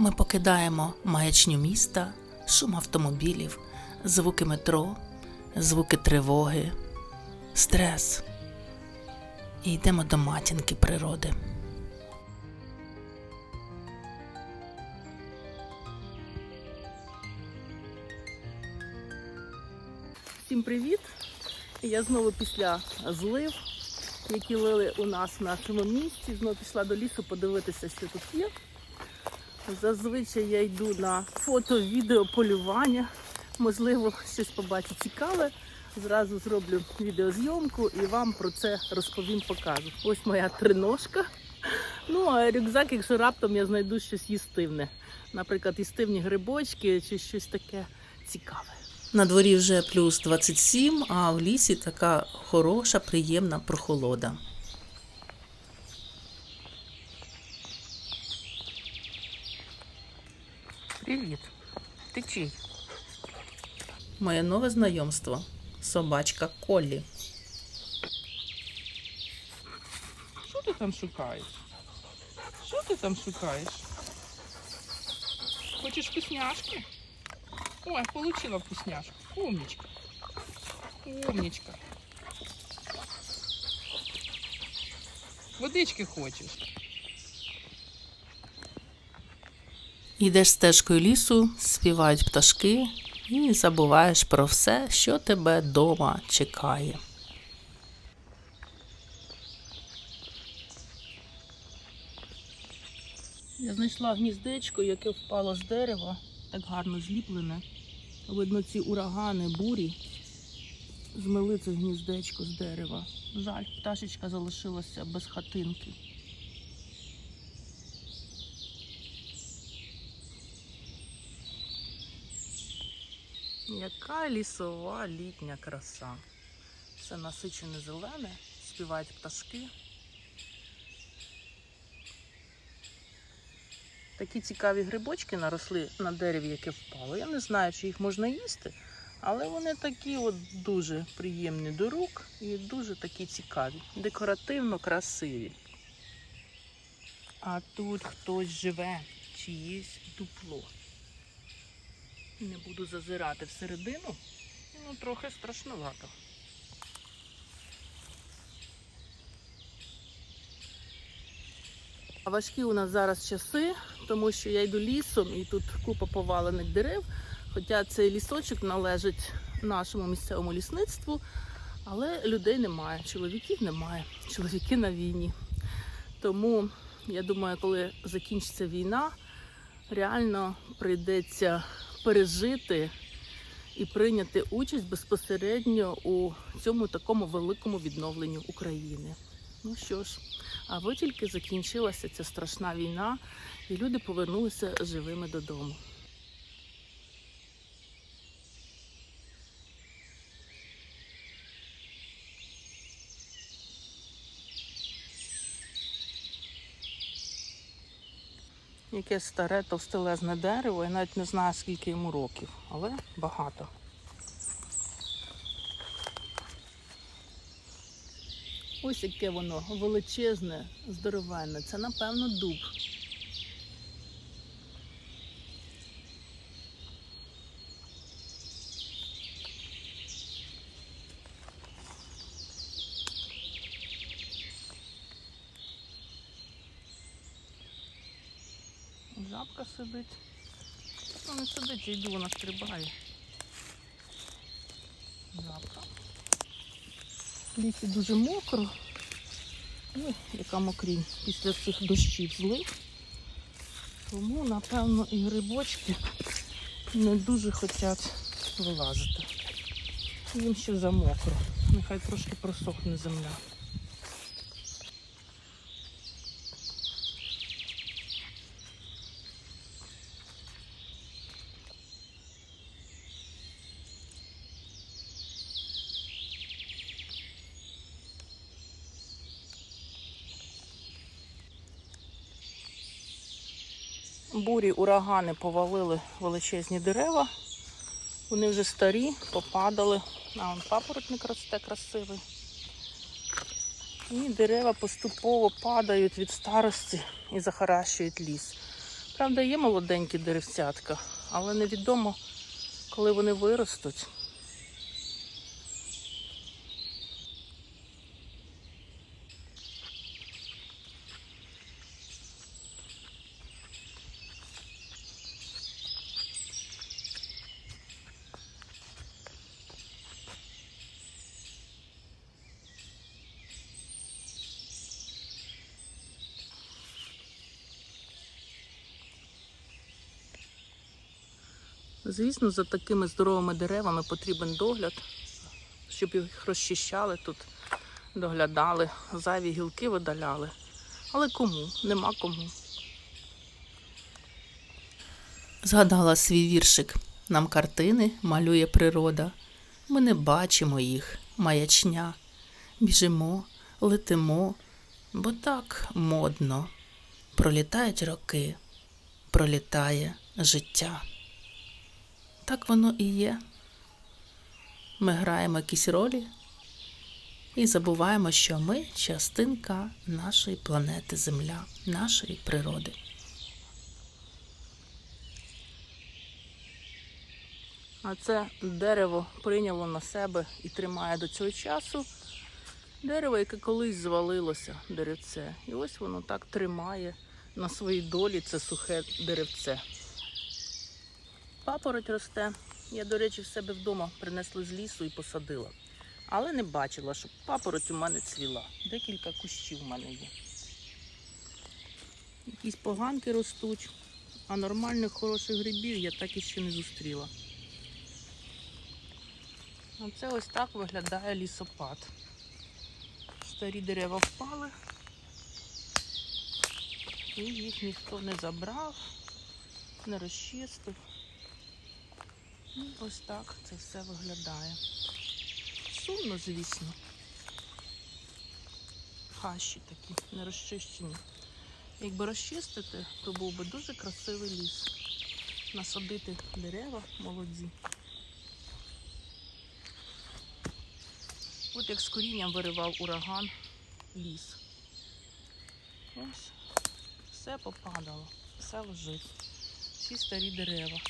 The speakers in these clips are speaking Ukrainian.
Ми покидаємо маячню міста, шум автомобілів, звуки метро, звуки тривоги, стрес. І йдемо до матінки природи. Всім привіт! Я знову після злив, які лили у нас в нашому місті. Знову пішла до лісу подивитися, що тут є. Зазвичай я йду на фото, відео, полювання. Можливо, щось побачу цікаве. Зразу зроблю відеозйомку і вам про це розповім, покажу. Ось моя триножка. Ну, а рюкзак, якщо раптом я знайду щось їстивне. Наприклад, їстивні грибочки чи щось таке цікаве. На дворі вже плюс 27, а в лісі така хороша, приємна прохолода. Ти чий? Моє нове знайомство. Собачка Коллі. Що ти там шукаєш? Що ти там шукаєш? Хочеш вкусняшки? Ой, получила вкусняшку. Умничка. Умничка. Водички хочеш? Йдеш стежкою лісу, співають пташки і забуваєш про все, що тебе дома чекає. Я знайшла гніздечко, яке впало з дерева, так гарно зліплене. Видно, ці урагани, бурі змили це гніздечко з дерева. Жаль, пташечка залишилася без хатинки. Яка лісова літня краса. Все насичене зелене, співають пташки. Такі цікаві грибочки наросли на дереві, яке впало. Я не знаю, чи їх можна їсти, але вони такі от дуже приємні до рук і дуже такі цікаві, декоративно красиві. А тут хтось живе, чиєсь дупло. Не буду зазирати всередину, ну трохи страшновато. Важкі у нас зараз часи, тому що я йду лісом і тут купа повалених дерев. Хоча цей лісочок належить нашому місцевому лісництву, але людей немає, чоловіків немає, чоловіки на війні. Тому я думаю, коли закінчиться війна, реально прийдеться пережити і прийняти участь безпосередньо у цьому такому великому відновленню України. Ну що ж, а ви тільки закінчилася ця страшна війна, і люди повернулися живими додому. Яке старе товстелезне дерево, я навіть не знаю, скільки йому років, але багато. Ось яке воно величезне, здоровенне. Це, напевно, дуб. Жабка сидить. Ну, не сидить, я йду, вона стрибає. Жабка. В дуже мокро. Ой, яка мокрінь після цих дощів злив. Тому, напевно, і грибочки не дуже хочуть вилазити. Їм ще замокро. Нехай трошки просохне земля. Бурі, урагани повалили величезні дерева. Вони вже старі, попадали. А он папоротник росте красивий. І дерева поступово падають від старості і захаращують ліс. Правда, є молоденькі деревцятка, але невідомо, коли вони виростуть. Звісно, за такими здоровими деревами потрібен догляд, щоб їх розчищали тут, доглядали, зайві гілки видаляли. Але кому? Нема кому. Згадала свій віршик. Нам картини малює природа. Ми не бачимо їх, маячня. Біжимо, летимо, бо так модно. Пролітають роки, пролітає життя. Так воно і є. Ми граємо якісь ролі і забуваємо, що ми частинка нашої планети Земля, нашої природи. А це дерево прийняло на себе і тримає до цього часу. Дерево, яке колись звалилося, деревце. І ось воно так тримає на своїй долі це сухе деревце. Папороть росте. Я, до речі, в себе вдома принесла з лісу і посадила. Але не бачила, щоб папороть у мене цвіла. Декілька кущів у мене є. Якісь поганки ростуть, а нормальних хороших грибів я так і ще не зустріла. Оце ось так виглядає лісопад. Старі дерева впали, і їх ніхто не забрав, не розчистив. Ось так це все виглядає. Сумно, звісно. Хащі такі, не розчищені. Якби розчистити, то був би дуже красивий ліс. Насадити дерева молоді. От як з корінням виривав ураган ліс. Ось, все попадало, все лежить. Всі старі дерева.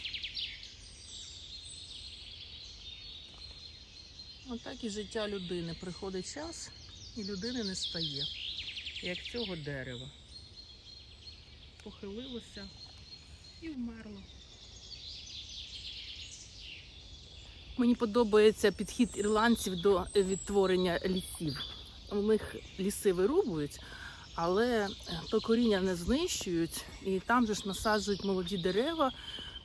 Отак і життя людини. Приходить час, і людини не стає. Як цього дерева. Похилилося і вмерло. Мені подобається підхід ірландців до відтворення лісів. У них ліси вирубують, але то коріння не знищують, і там же ж насаджують молоді дерева.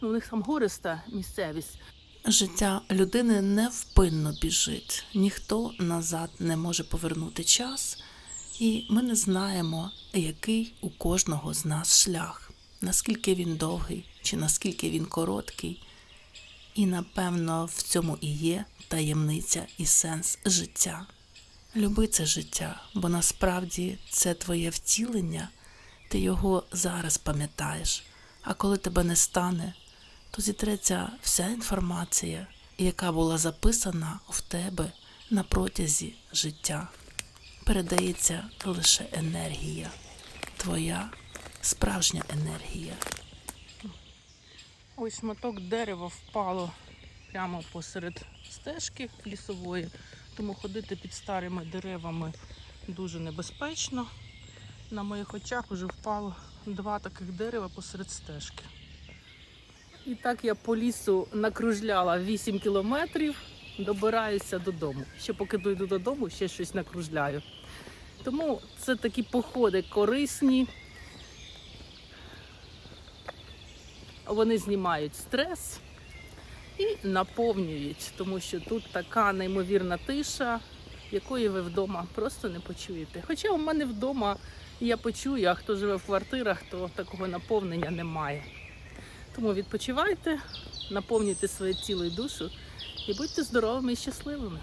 Ну, у них там гориста місцевість. Життя людини невпинно біжить, ніхто назад не може повернути час, і ми не знаємо, який у кожного з нас шлях, наскільки він довгий чи наскільки він короткий. І напевно в цьому і є таємниця і сенс життя. Люби це життя, бо насправді це твоє втілення, ти його зараз пам'ятаєш, а коли тебе не стане, то зітреться вся інформація, яка була записана в тебе на протязі життя. Передається лише енергія, твоя справжня енергія. Ось шматок дерева впало прямо посеред стежки лісової, тому ходити під старими деревами дуже небезпечно. На моїх очах вже впало два таких дерева посеред стежки. І так я по лісу накружляла 8 кілометрів, добираюся додому. Ще поки дойду додому, ще щось накружляю. Тому це такі походи корисні. Вони знімають стрес і наповнюють, тому що тут така неймовірна тиша, якої ви вдома просто не почуєте. Хоча у мене вдома я почую, а хто живе в квартирах, то такого наповнення немає. Тому відпочивайте, наповнюйте своє тіло і душу і будьте здоровими і щасливими.